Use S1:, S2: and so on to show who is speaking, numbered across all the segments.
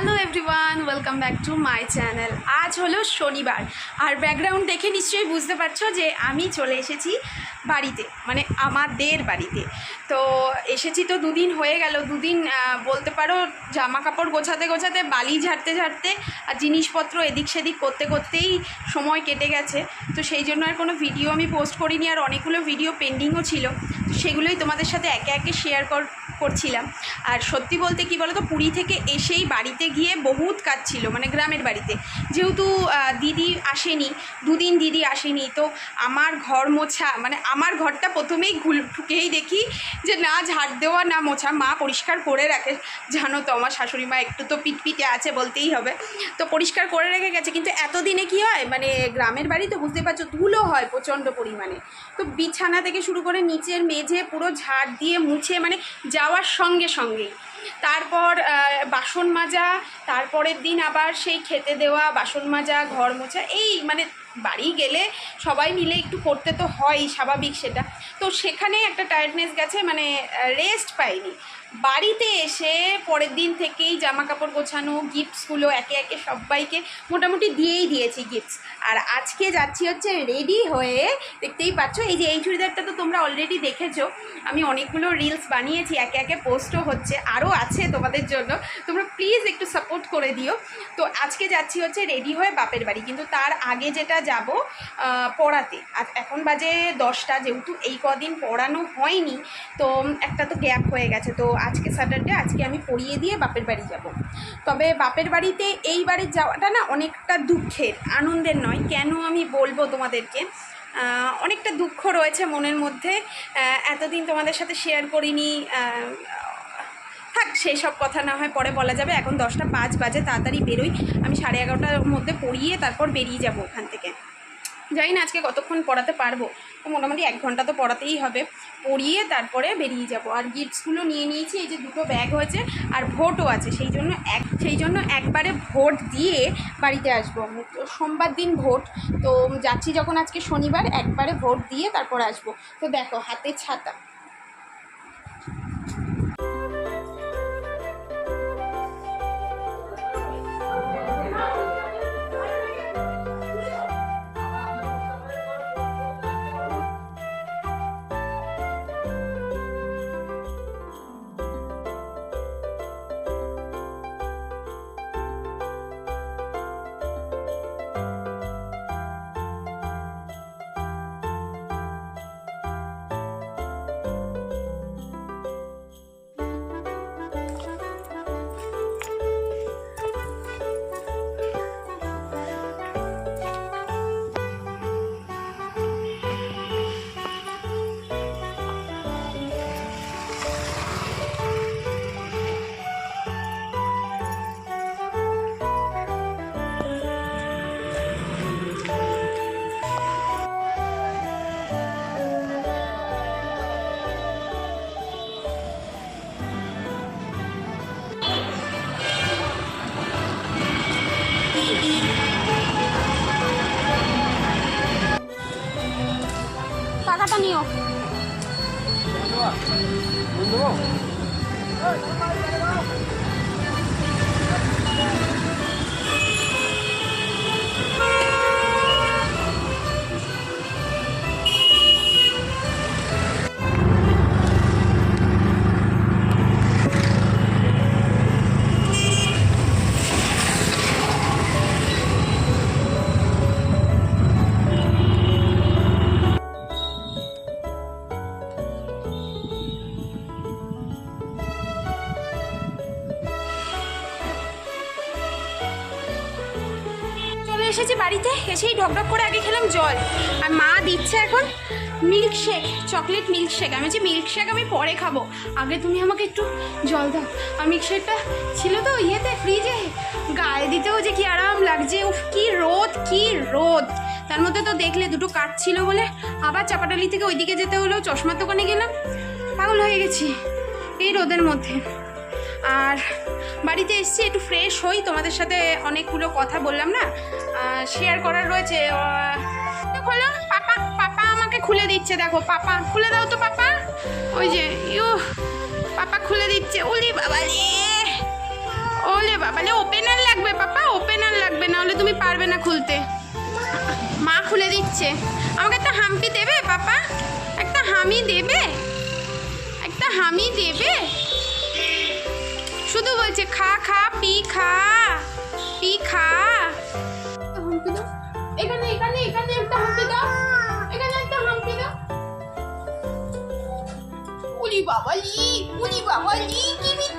S1: Hello everyone welcome back to my channel আজ হলো শনিবার। আর ব্যাকগ্রাউন্ড দেখে নিশ্চয়ই বুঝতে পারছ যে আমি চলে এসেছি বাড়িতে মানে আমাদের বাড়িতে। তো এসেছি তো দুদিন হয়ে গেল, দুদিন বলতে পারো জামা কাপড় গোছাতে গোছাতে, বালি ঝাড়তে ঝাড়তে আর জিনিসপত্র এদিক সেদিক করতে করতেই সময় কেটে গেছে। তো সেই জন্য আর কোনো ভিডিও আমি পোস্ট করিনি, আর অনেকগুলো ভিডিও পেন্ডিংও ছিল। সেগুলোই তোমাদের সাথে একে একে শেয়ার কর করছিলাম। আর সত্যি বলতে কি বলতো, পুরী থেকে এসেই বাড়িতে গিয়ে বহুত কাজ ছিল মানে গ্রামের বাড়িতে। যেহেতু দিদি আসেনি, দুদিন দিদি আসেনি, তো আমার ঘর মোছা মানে আমার ঘরটা প্রথমেই ঘুল ঠুকেই দেখি যে না, ঝাড় দেওয়া, না মোছা। মা পরিষ্কার করে রাখে। জানো তো, আমার শাশুড়ি মা একটু তো পিটপিটে আছে বলতেই হবে। তো পরিষ্কার করে রেখে গেছে। কিন্তু এতদিনে কি হয় মানে গ্রামের বাড়ি তো বুঝতে পারছ, ধুলো হয় প্রচণ্ড পরিমাণে। তো বিছানা থেকে শুরু করে নিচের মেঝে পুরো ঝাড় দিয়ে মুছে মানে যাওয়ার সঙ্গে সঙ্গেই তারপর বাসন মাজা, তারপরের দিন আবার সেই খেতে দেওয়া, বাসন মাজা, ঘর মোছা, এই মানে বাড়ি গেলে সবাই মিলে একটু করতে তো হয়ই, স্বাভাবিক সেটা। তো সেখানে একটা টায়ার্ডনেস গেছে মানে রেস্ট পাইনি। বাড়িতে এসে পরের দিন থেকেই জামা কাপড় গোছানো গিফটসগুলো একে একে সবাইকে মোটামুটি দিয়েই দিয়েছি গিফটস আর আজকে যাচ্ছি হচ্ছে রেডি হয়ে দেখতেই পাচ্ছ, এই যে এই চুড়িদারটা তো তোমরা অলরেডি দেখেছ, আমি অনেকগুলো রিলস বানিয়েছি, একে একে পোস্টও হচ্ছে, আরও আছে তোমাদের জন্য। তোমরা প্লিজ একটু সাপোর্ট করে দিও। তো আজকে যাচ্ছি হচ্ছে রেডি হয়ে বাপের বাড়ি, কিন্তু তার আগে যেটা যাব পড়াতে। আর এখন বাজে দশটা, যেহেতু এই কদিন পড়ানো হয়নি, তো একটা তো গ্যাপ হয়ে গেছে। তো আজকে স্যাটারডে আজকে আমি পড়িয়ে দিয়ে বাপের বাড়ি যাব। তবে বাপের বাড়িতে এইবারে যাওয়াটা না অনেকটা দুঃখের, আনন্দের নয়। কেন আমি বলব তোমাদেরকে? অনেকটা দুঃখ রয়েছে মনের মধ্যে। এতদিন তোমাদের সাথে শেয়ার করিনি। থাক, সেই সব কথা না হয় পরে বলা যাবে। এখন দশটা পাঁচ বাজে, তাড়াতাড়ি বেরোই। আমি সাড়ে এগারোটার মধ্যে পড়িয়ে তারপর বেরিয়ে যাব ওখান থেকে। জানি না আজকে কতক্ষণ পড়াতে পারব। তো মোটামুটি এক ঘণ্টা তো পড়াতেই হবে। পড়িয়ে তারপরে বেরিয়ে যাব। আর গিফটসগুলো নিয়ে নিয়েছি, এই যে দুটো ব্যাগ হয়েছে আর ভোটও আছে। সেই জন্য এক, সেই জন্য একবারে ভোট দিয়ে বাড়িতে আসব তো সোমবার দিন ভোট তো যাচ্ছি যখন আজকে শনিবার, একবারে ভোট দিয়ে তারপর আসব। তো দেখো, হাতে ছাতা। 何を。এসেছি বাড়িতে? এসেই ঢকঢক করে আগে খেলাম জল। আর মা দিচ্ছে এখন মিল্কশেক চকলেট মিল্কশেক আমি বলছি মিল্কশেক আমি পরে খাব। আগে তুমি আমাকে একটু জল দাও। আর মিল্কশেকটা ছিল তো ইয়েতে ফ্রিজে গায়ে দিতেও যে কি আরাম লাগছে। উফ, কি রোদ কি রোদ। তার মধ্যে তো দেখলে দুটো কাঠ ছিল বলে। আবার চাপাটালি থেকে ওইদিকে যেতে হলো চশমার দোকানে গেলাম। পাগল হয়ে গেছি এই রোদের মধ্যে। আর বাড়িতে এসেছি, একটু ফ্রেশ হই। তোমাদের সাথে অনেকগুলো কথা বললাম না? শেয়ার করার রয়েছে খোলো, পাপা পাপা আমাকে খুলে দিচ্ছে, দেখো, পাপা, খুলে দাও তো পাপা। ওই যে ইউ পাপা খুলে দিচ্ছে, ওলি বাবা রে ওলে বাবা ওপেনার লাগবে পাপা ওপেনার লাগবে না হলে তুমি পারবে না খুলতে। মা খুলে দিচ্ছে। আমাকে একটা হাম্পি দেবে পাপা? একটা হামি দেবে? একটা হামি দেবে? শুধু বলছে খা খা পি খা পি খা। উলি বাবালি কি মিত্তি কি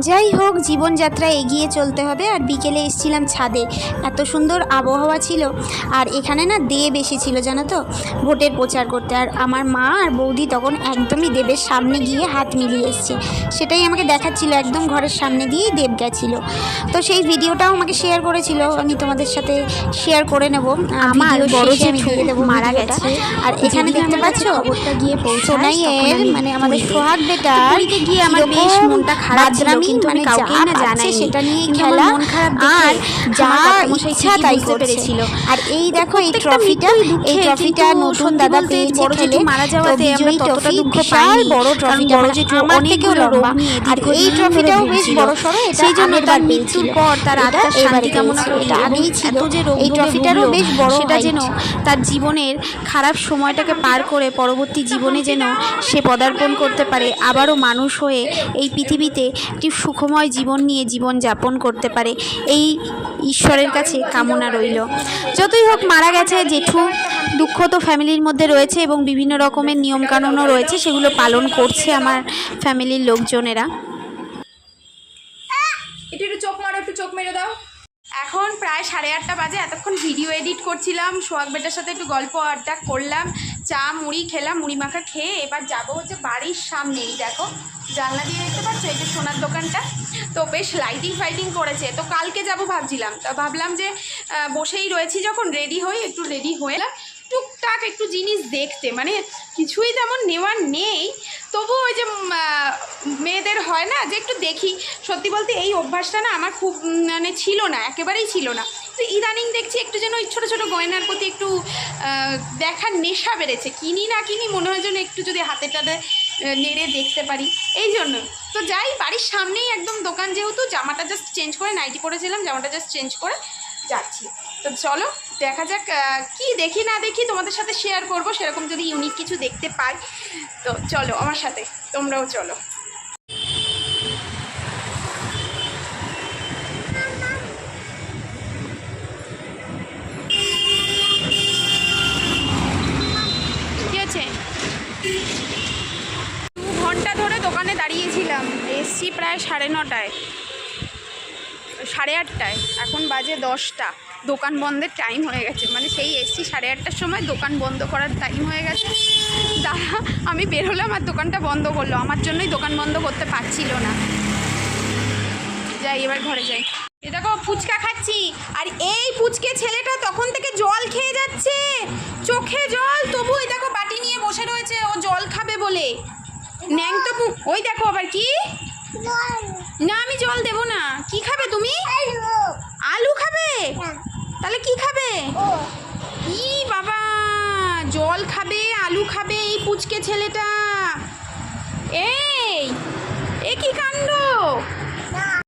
S2: যাই হোক জীবনযাত্রা এগিয়ে চলতে হবে। আর বিকেলে এসেছিলাম ছাদে। এত সুন্দর আবহাওয়া ছিল। আর এখানে না দেব এসেছিল জানো তো? ভোটের প্রচার করতে। আর আমার মা আর বৌদি তখন একদমই দেবের সামনে গিয়ে হাত মিলিয়ে এসছে। সেটাই আমাকে দেখাচ্ছিল একদম ঘরের সামনে দিয়েই দেব গেছিল। তো সেই ভিডিওটাও আমাকে শেয়ার করেছিল। আমি তোমাদের সাথে শেয়ার করে নেব।
S3: আমার
S2: ভিডিও
S3: বড়
S2: আমি দেবো
S3: মারা। গেছে।
S2: আর এখানে দেখতে পাচ্ছ?
S3: খবরটা গিয়ে
S2: সোনাইয়ের মানে আমাদের সোহাগ বেটার
S3: গিয়ে আমার বেশ মনটা খারাপ
S2: বাদরামি
S3: কিন্তু আমি
S2: মানে
S3: কাউকেই না জানাইনি।
S2: সেটা নিয়ে খেলা
S3: মন
S2: আর যা ইচ্ছা তাই
S3: পেরেছিল।
S2: আর এই দেখো এই ট্রফিটা এই ট্রফিটা নতুন দাদা পেয়েছে খেলে।
S3: মারা যাওয়াতে আমরা ততটা দুঃখ পাইনি।
S2: বড় ট্রফিটা
S3: বড়
S2: মানে
S3: জেঠু
S2: আমার থেকেও লম্বা আর এই ট্রফিটাও বেশ বড় সড়ো এটা
S3: সেই জন্য তার মৃত্যুর পর তার আত্মার শান্তি কামনা। করি।
S2: এটা আগেই ছিল।
S3: যে
S2: এই ট্রফিটারও বেশ বড়
S3: সেটা যেন তার জীবনের খারাপ সময়টাকে পার করে পরবর্তী জীবনে যেন সে পদার্পণ করতে পারে। আবারও মানুষ হয়ে এই পৃথিবীতে একটি সুখময় জীবন নিয়ে জীবন যাপন করতে পারে, এই ঈশ্বরের কাছে কামনা রইল। যতই হোক মারা গেছে জেঠু, দুঃখ তো ফ্যামিলির মধ্যে রয়েছে এবং বিভিন্ন রকমের নিয়মকানুনও রয়েছে, সেগুলো পালন করছে আমার ফ্যামিলির লোকজনেরা।
S1: একটু একটু চোখ চোখ দাও। এখন প্রায় সাড়ে আটটা বাজে, এতক্ষণ ভিডিও এডিট করছিলাম, সোহাগ বেটার সাথে একটু গল্প আড্ডা করলাম। চা, মুড়ি খেলাম, মুড়ি মাখা খেয়ে এবার যাব হচ্ছে বাড়ির সামনেই। দেখো, জানলা দিয়ে দেখতে পাচ্ছ? এই যে সোনার দোকানটা। তো বেশ লাইটিং ফাইটিং করেছে। তো কালকে যাব ভাবছিলাম। তো ভাবলাম যে বসেই রয়েছি যখন রেডি হই, একটু রেডি হয়ে টুকটাক একটু জিনিস দেখতে মানে কিছুই তেমন নেওয়ার নেই। তবু ওই যে মেয়েদের হয় না যে একটু দেখি। সত্যি বলতে এই অভ্যাসটা না আমার খুব মানে ছিল না, একেবারেই ছিল না। তো ইদানিং দেখছি একটু যেন ওই ছোটো ছোটো গয়নার প্রতি একটু দেখার নেশা বেড়েছে। কিনি না কিনি মনে হয় যেন একটু যদি হাতে টাতে নেড়ে দেখতে পারি। এই জন্য। তো যাই, বাড়ির সামনেই একদম দোকান যেহেতু, জামাটা জাস্ট চেঞ্জ করে নাইটি পরেছিলাম, জামাটা জাস্ট চেঞ্জ করে যাচ্ছি। তো চলো দেখা যাক কি দেখি না দেখি তোমাদের সাথে শেয়ার করব, সেরকম যদি ইউনিক কিছু দেখতে পাই। তো চলো আমার সাথে, তোমরাও চলো। দু ঘণ্টা ধরে দোকানে দাঁড়িয়েছিলাম প্রায় সাড়ে নটায়, সাড়ে আটটায়, এখন বাজে দশটা। দোকান বন্ধের টাইম হয়ে গেছে। মানে সেই এসছি সাড়ে আটটার সময় দোকান বন্ধ করার টাইম হয়ে গেছে। দাদা আমি বেরোলাম আর দোকানটা বন্ধ করল। আমার জন্যই দোকান বন্ধ করতে পারছিল না। যাই এবার ঘরে যাই। এ দেখো ফুচকা খাচ্ছি। আর এই পুচকে ছেলেটা তখন থেকে জল খেয়ে যাচ্ছে। চোখে জল। তবু এই দেখো বাটি নিয়ে বসে রয়েছে। ও জল খাবে বলে। ন্যাং তো ওই দেখো আবার কি? না আমি জল দেবো না। কি খাবে তুমি? আলু খাবে? তাহলে কি খাবে? ই বাবা জল খাবে আলু খাবে এই পুচকে ছেলেটা। এই এ কি কাণ্ড?